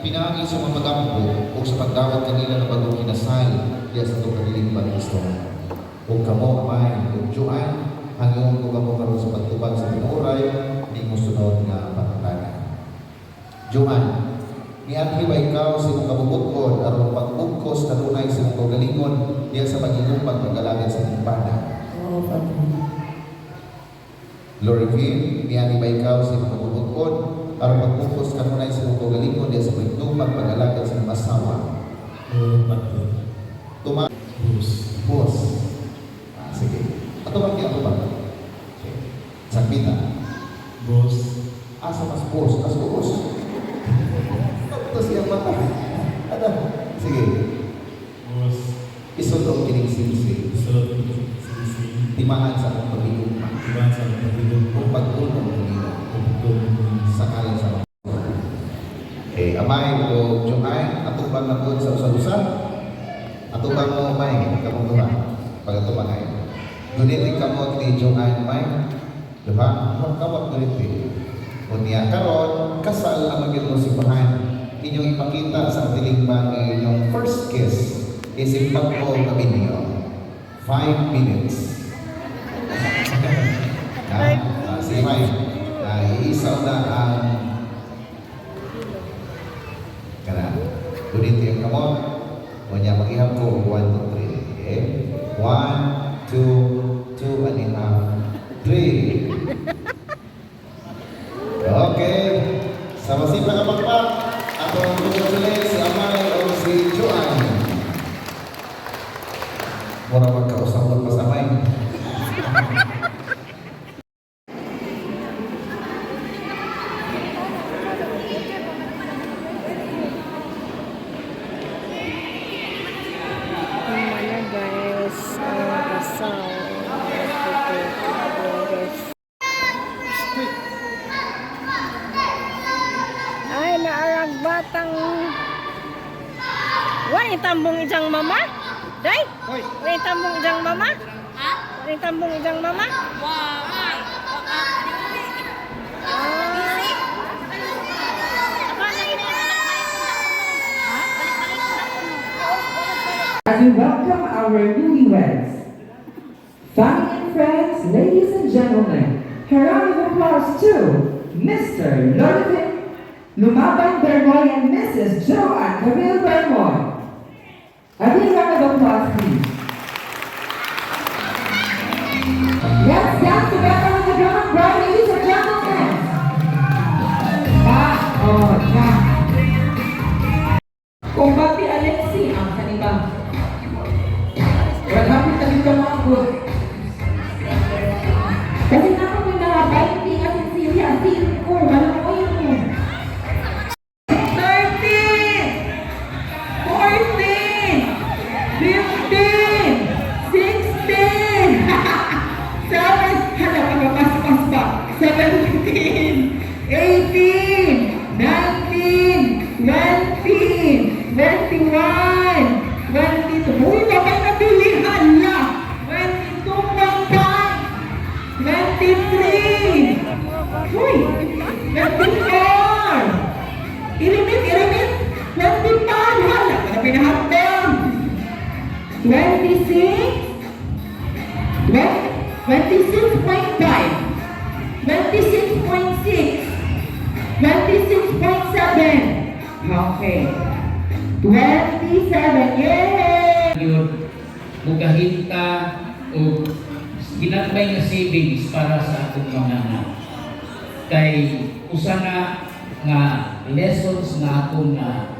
pinaagi sa mga magampo o sa pagdawat kanila ng bagong kinasal diya sa itong kanilang pag-isto. O kamo amay, o Diyoan, hanggang ko kamo sa pagtubag sa tinuray, di mo sunod nga patatanan. Diyoan, niadri ba ikaw sa imong kabubukod aron pagbugkos kanunay sa imong kaugalingon diya sa pagigupag pagkalagad sa imong bana? Oo, Father. Lorville, niyani ba ikaw sa imong siapa siyang mata. Ada. Sige. Isod ang kining sinisig. Isod ang kining sinisig. Timaan sa akong pag-iuma. Timaan sa akong pag-iuma. Pagtulong ng pagtulong ng Sakala sa akong eh, Okay, amay ko, Jumay, ya? atubang na po sa usa-usan. Mo, May, kamong duha. Pagatubang ay. Guniti ka mo ni Jumay, May. Diba? Huwag kawag. Kung niya karon, kasal na magiging musibahan. Inyong ipakita sa tilingban ng inyong first kiss is in pagko gabi niyo. Five minutes. Ah, ah, si May, ah, iisaw na ang kana. Gunit yung kamot. O niya, mag-ihap ko. One, two, three. Okay? One, batang... Wala tambong ijang mama? Day? Wala tambong ijang mama? Ha? Wala tambong ijang mama? Wow. As we welcome our newlyweds, family and friends, ladies and gentlemen, a round of applause to Mr. Lorvin Lumaban Bermoy and Mrs. Joanne Camille Bermoy. A big round of applause, please. Let's dance together with the drum bride, ladies and gentlemen. Ah, oh, yeah. Kung pati Alexi ang kanibang. Wala mo tayo ka mga Uy! 24! Ilimit, ilimit! 25! Hala, kada pinahapon! 26! 26.5 26.6 26.7 Okay 27 Yay! yun mugahin ta o ginatbay nga savings para sa atong mga anak. Kay usa na nga lessons nga akong na